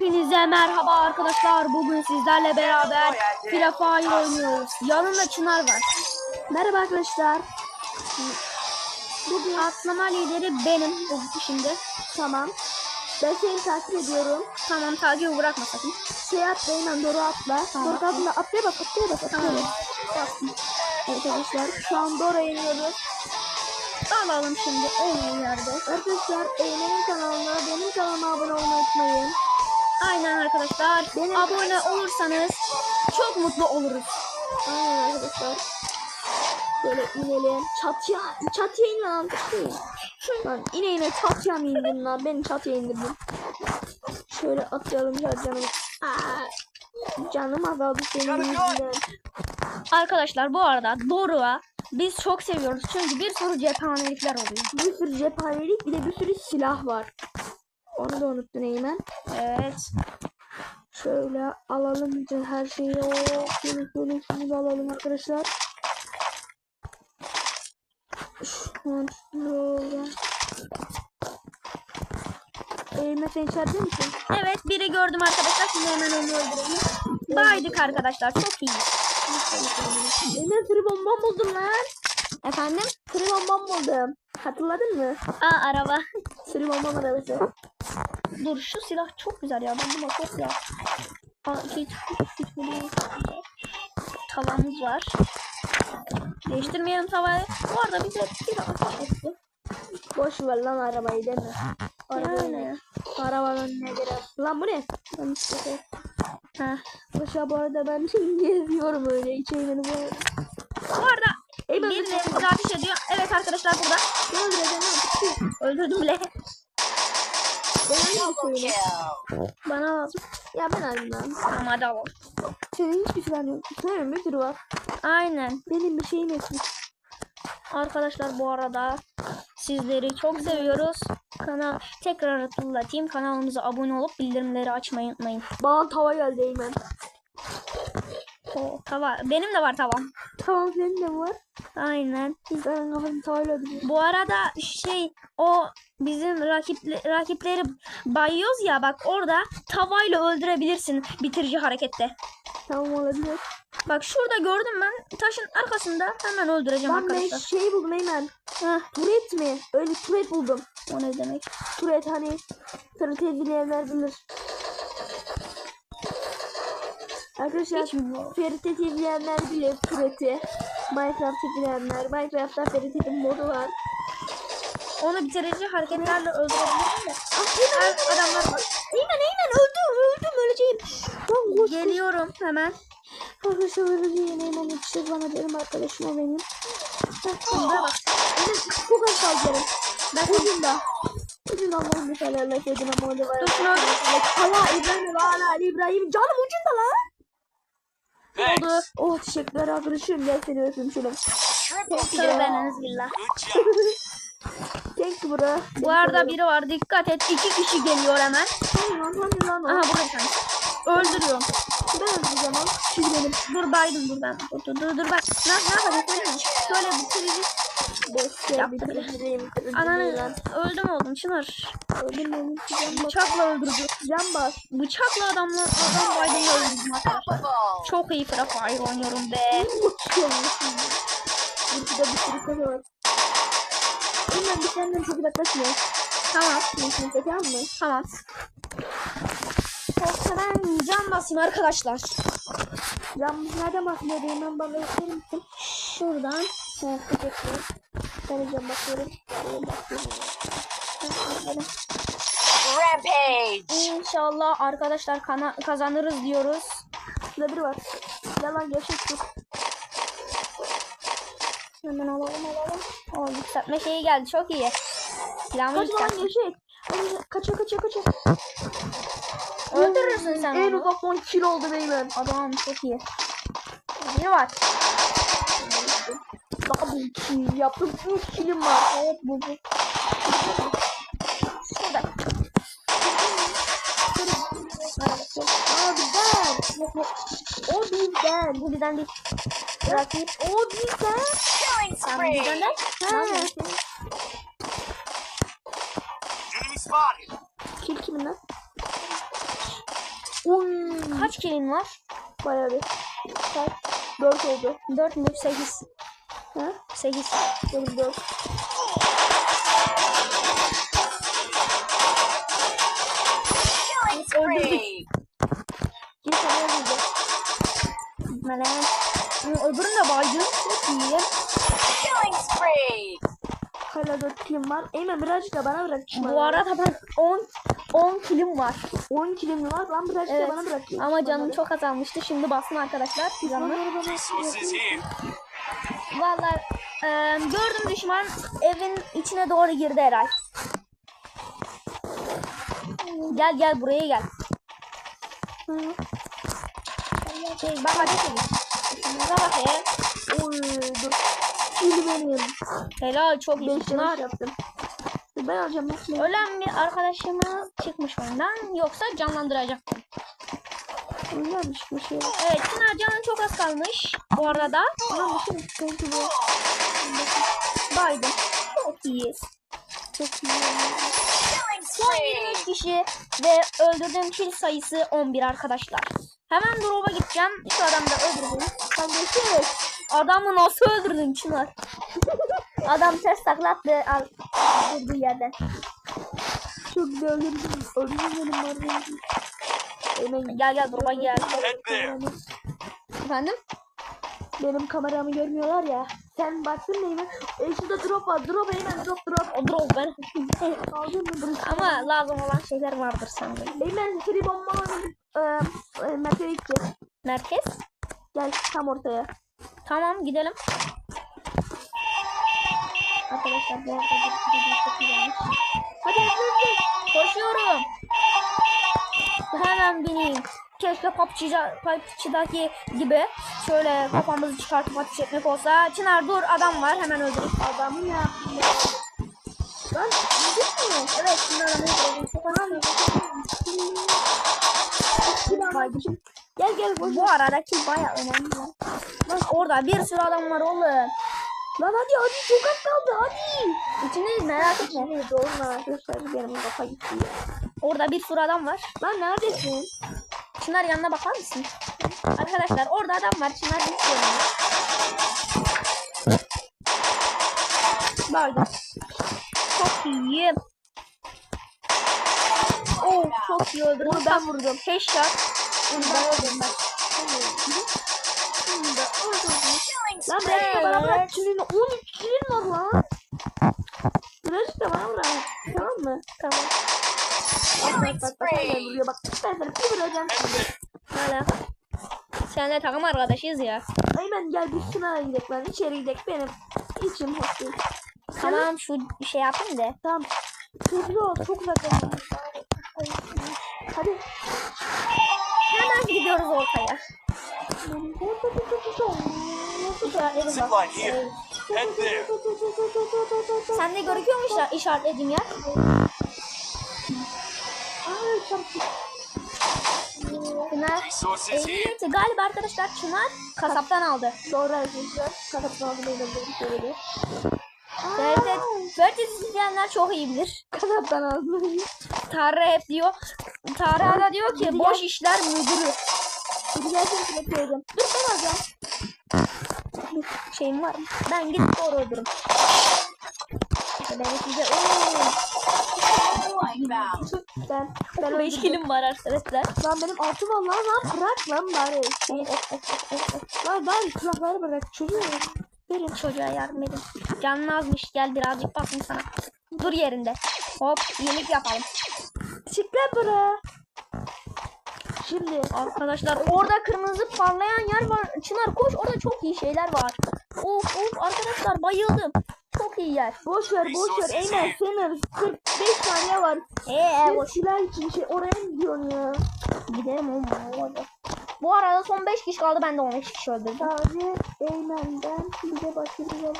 Hepinize merhaba arkadaşlar. Bugün sizlerle beraber Free Fire oynuyoruz. Yanımda Çınar var. Merhaba arkadaşlar. Bugün atlama lideri benim bu şimdi. Tamam. Ben seni takip ediyorum. Tamam takibi bırakma sakın. Şey atla hemen doğru atla. Tamam. Doğru atla. Atlaya bak atlaya bak atlaya Tamam. bak. Bastım. Evet arkadaşlar şu an doğru iniyoruz. Alalım şimdi en iyi yerde. Arkadaşlar Eymen'in kanalına benim kanalıma abone olmayı unutmayın. Aynen arkadaşlar. Benim- Abone olursanız çok mutlu oluruz. Aynen arkadaşlar. Böyle inelim. Çatıya, çatıya in lan. Lan ine ine çatıya mı indin lan? Beni çatıya indirdin. Şöyle atlayalım ya canım. Aa, canım azaldı senin yüzünden. Arkadaşlar bu arada Doruk'a biz çok seviyoruz. Çünkü bir sürü cephanelikler oluyor. Bir sürü cephanelik bir de bir sürü silah var. Onu da unuttun Eymen. Evet. Şöyle alalım her şeyi. Şöyle şöyle şunu da alalım arkadaşlar. Şöyle. Eymen sen içeride misin? Evet biri gördüm arkadaşlar. Şimdi hemen onu öldürelim. Baydık arkadaşlar. Çok iyi. Eymen sürü bombam buldum lan. Efendim? Sürü bombam buldum. Hatırladın mı? Aa araba. Sürü bombam arabası. Dur şu silah çok güzel ya. Ben buna çok ya. Aa, hiç. Tavamız var. Değiştirmeyelim tavayı. Bu arada bize bir dakika etti. Boş ver lan arabayı mi? Araba Yani. Arabanın ne gerek? Lan bu ne? Lan işte. Ha. Başa bu arada ben geziyorum öyle içeyim bu arada. Bu arada bize ateş ediyor. Evet arkadaşlar burada. Öldürdüm bile. Bana lazım. Ya ben alayım lan. Tamam hadi alalım. Senin hiçbir silahın yok. Senin bir sürü var. Aynen. Benim bir şeyim eksik. Arkadaşlar bu arada sizleri çok seviyoruz. Kanal tekrar hatırlatayım. Kanalımıza abone olup bildirimleri açmayı unutmayın. Bana tava geldi Eymen. O tava. Benim de var tavam. Tamam senin de var? Aynen. Biz ben kafamı tavayla. Bu arada şey o bizim rakiple, rakipleri bayıyoruz ya bak orada tavayla öldürebilirsin bitirici harekette. Tamam olabilir. Bak şurada gördüm ben taşın arkasında hemen öldüreceğim ben arkadaşlar. şey buldum Eymen. Heh, Turet mi? Öyle turet buldum. o ne demek? Turet hani turet izleyenler bilir. Arkadaşlar. Ferit'i izleyenler bilir Turet'i. Minecraft izleyenler. Minecraft'ta Ferit'in modu var. Onu bitirici hareketlerle öldürebilirim de. Ah adamlar var. Eymen Eymen öldüm öldüm öleceğim. Lan koş koş. Geliyorum hemen. Arkadaşlar öleceğim Eymen yetişir bana benim arkadaşım o benim. Burada bak. Çok az benim. Ben ucunda. Ucunda Allah'ım bir şeyler laf edin ama orada var. Dur. Allah İbrahim Ali İbrahim canım ucunda lan. Oldu. Oh teşekkürler arkadaşım gel seni öpeyim şunu. Tövbe billah. You bro. Bu arada biri var dikkat et. iki kişi geliyor hemen. Hani lan lan. Aha bir tane. Öldürüyorum. Ben öldüreceğim. Çünkü benim. Dur baydım dur. Dur dur dur, bak. Ne, ne yapacağız? Şöyle bitirici. Ananı öldüm oldum Çınar. Öldüm bas. Bıçakla öldürdü. Can bas. Bıçakla adamla adam baydığını öldürdüm arkadaşlar. Çok iyi Free Fire oynuyorum be. Burada bir sürü var. Bir senden çok uzaklaşmıyor. Tamam. Neyse tamam mı? Tamam. Ben can basayım arkadaşlar. Can nereden bahsediyor? Hemen bana gösterir misin? Şuradan. Teşekkür Ben can bakıyorum. Şöyle bakıyorum. Rampage! İnşallah arkadaşlar kana- kazanırız diyoruz. Şurada biri var. Yalan gerçek yok. Hemen alalım. O yükseltme şeyi geldi çok iyi. Silahımı Kaç lan gerçek. Oğlum, Kaçıyor kaçıyor kaçıyor. Öldürürsün sen En onu. ufak 10 kill oldu beyler. Adam çok iyi. Biri var. Double kill yaptım. 3 killim var. Evet bu bu. Şurada. Aa bizden. O bizden. Bu bizden değil. Rakip. O bizden. Sen. Enemy spotted! Kill kimin lan? Kaç kilin var? Bayağı bir. Kaç? 4 oldu. 4 mü? 8. Ha? 8. Benim 4. Killing spree. Bir tane öldürdü. Melen. Öbürünü de baydın. Çok iyi. Killing spree. Hala 4 kilim var. Eymen birazcık da bana bırak. Bu arada ben 10 10 kilim var. 10 kilim var. Lan birazcık Evet. da bana bırak. Ama canım çok azalmıştı. Şimdi bastım arkadaşlar. Canım. Valla e, gördüm düşman evin içine doğru girdi Eray. Gel gel buraya gel. Şey, bak hadi bak ya. Oy dur. Şimdi benim. Helal çok iyi. 5 Çınar. yanlış yaptım. Ben alacağım. Ben Ölen bir arkadaşımı çıkmış oyundan yoksa canlandıracak. Yanlış bir şey. Evet Çınar canın çok az kalmış bu arada. Lan bir şey bu. Baydım. Çok iyiyiz. Çok iyi. Son spree. 23 kişi ve öldürdüğüm kill sayısı 11 arkadaşlar. Hemen drop'a gideceğim. Şu adamı da öldürdüm. Sen de şey. Adamı nasıl öldürdün Çınar? Adam ters taklattı al durduğu yerden. Çok güzel öldürdüm. Öldürdüm benim var. Eymen Gel gel drop'a gel. Efendim? Benim kameramı görmüyorlar ya. Sen baktın mı Eymen? E şurada drop var. Drop Eymen drop drop. O drop ben. Aldın mı? Drop. Ama lazım olan şeyler vardır sende. Eymen free bomba oynadık. Ee, gideceğiz. Merkez. Gel tam ortaya. Tamam gidelim. Arkadaşlar bu arada çok güzelmiş. Hadi hadi. Koşuyorum. Hemen bineyim. Keşke PUBG'da, PUBG'daki gibi şöyle kafamızı çıkartıp ateş etmek olsa. Çınar dur adam var hemen öldüreyim. Adamı ne yaptın ya? Lan gidin mi? Evet Çınar adamı öldürdüm. Çok önemli. Kardeşim. Gel gel. Bu arada kill baya önemli. lan. Orada bir sürü adam var oğlum. Lan hadi hadi çok az kaldı hadi. İçindeyiz merak etme. Evet doğru arkadaşlar benim kafa gitti. Orada bir sürü adam var. Lan neredesin? Çınar yanına bakar mısın? Arkadaşlar orada adam var. Çınar bir şey Pardon. Çok iyi. Oh çok iyi öldürdüm. Ben vurdum. Headshot. Şimdi Lan da bana bırak. Kilin 13 kilin var lan. Da bana bırak. Tamam mı? Tamam. Bak bak bak hala vuruyor bak. Ben sana bir vuracağım. There. Hala. Seninle takım arkadaşıyız ya. Aynen gel bir sınava gidelim lan. İçeri gidelim benim. İçim hoş değil. Tamam şu şey yapayım da. Tamam. Ol. Çok uzaklaşma. Hadi. Zip line here. Head there. Sende görüküyor mu işaret, işaretlediğim yer? Çınar. Evet, galiba arkadaşlar Çınar kasaptan aldı. Doğru arkadaşlar. Kasaptan aldım elimde söyledi. Evet, evet. Böyle izleyenler çok iyi bilir. Kasaptan aldım. Tarık hep diyor. Tarık da diyor ki boş işler müdürü. Gel seni bekliyorum. Dur ben alacağım. Şeyim var. Ben gidip doğru öldürürüm. Ben size. Ben. Ben 5 öldürdüm. kilim var arkadaşlar. Lan benim altı var lan lan bırak lan bari. Lan bari silahları bırak çocuğu. Verin çocuğa yardım edin. Canın azmış gel birazcık bakayım sana. Dur yerinde. Hop yemek yapalım. Çık lan bura. Şimdi Arkadaşlar orada kırmızı parlayan yer var. Çınar koş orada çok iyi şeyler var. Of of arkadaşlar bayıldım. Çok iyi yer. boş ver boş ver Eymen senin 45 saniye var. Eee boş silah için şey oraya mı gidiyorsun ya? gidelim oğlum. orada. Bu arada son 5 kişi kaldı ben de 15 kişi öldürdüm. Sadece Eymen'den bir de başka bir oldu.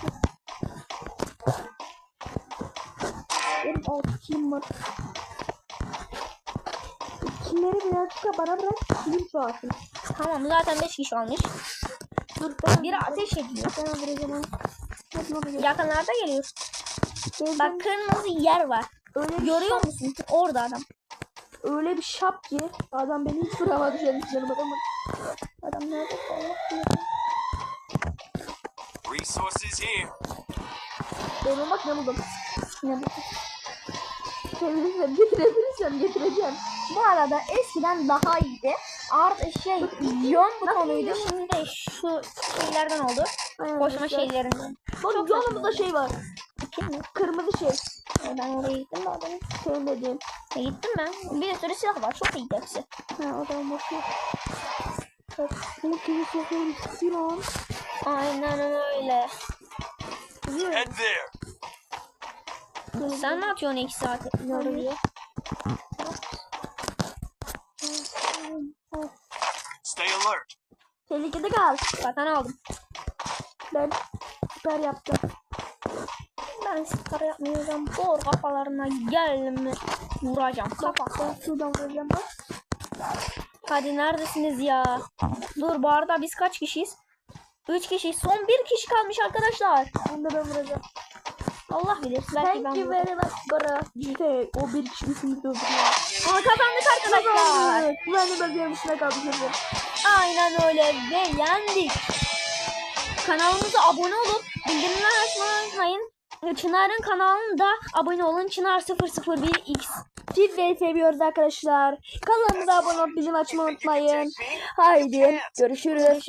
Benim altı kilim var. Kimleri birazcık da bana bırak. Kilim çoğalsın. Tamam zaten 5 kişi olmuş. Dur ben Biri ateş ediyor. Ben öldüreceğim. Yakınlarda geliyor. Geldim. Bak kırmızı yer var. öyle Görüyor musun? Orada adam. öyle bir şap ki adam beni hiç vuramadı senin canım adamı. Adam nerede? Resources here. Benim bak ne buldum. Ne bu? Getirebilirsem getirebilirsem getireceğim. Bu arada eskiden daha iyiydi. Art şey yön butonuydu. Şimdi şu şeylerden oldu. Aynen Koşma işte. şeylerinden. Bak yanımızda şey var. Kim? Kırmızı şey. Ben oraya gittim de adamın. Senin dediğin. E, gittim ben. Bir sürü silah var. Çok iyi hepsi. Ha o zaman boş ver. Bak bu kimi sokuyorum silah. Aynen öyle. Head there. Sen ne atıyorsun iki saat yoruyor? Tehlikede kal. Zaten aldım. Ben süper yaptım. Ben sıkar yapmayacağım. Bor kafalarına gelme. Vuracağım. Kafa. Ben şuradan vuracağım bak. Hadi neredesiniz ya? Dur bu arada biz kaç kişiyiz? 3 kişi. Son bir kişi kalmış arkadaşlar. Onu da ben vuracağım. Allah bilir. Belki ben Thank you. İşte o bir kişi üçümüz öldürüyor. Aa, kazandık arkadaşlar. Ben de ben yarışına kaldım. Aynen öyle ve yendik. Kanalımıza abone olup bildirimler açmayı unutmayın. Çınar'ın kanalına da abone olun. Çınar 001x. Sizleri seviyoruz arkadaşlar. Kanalımıza abone olup bizim açmayı unutmayın. Haydi görüşürüz.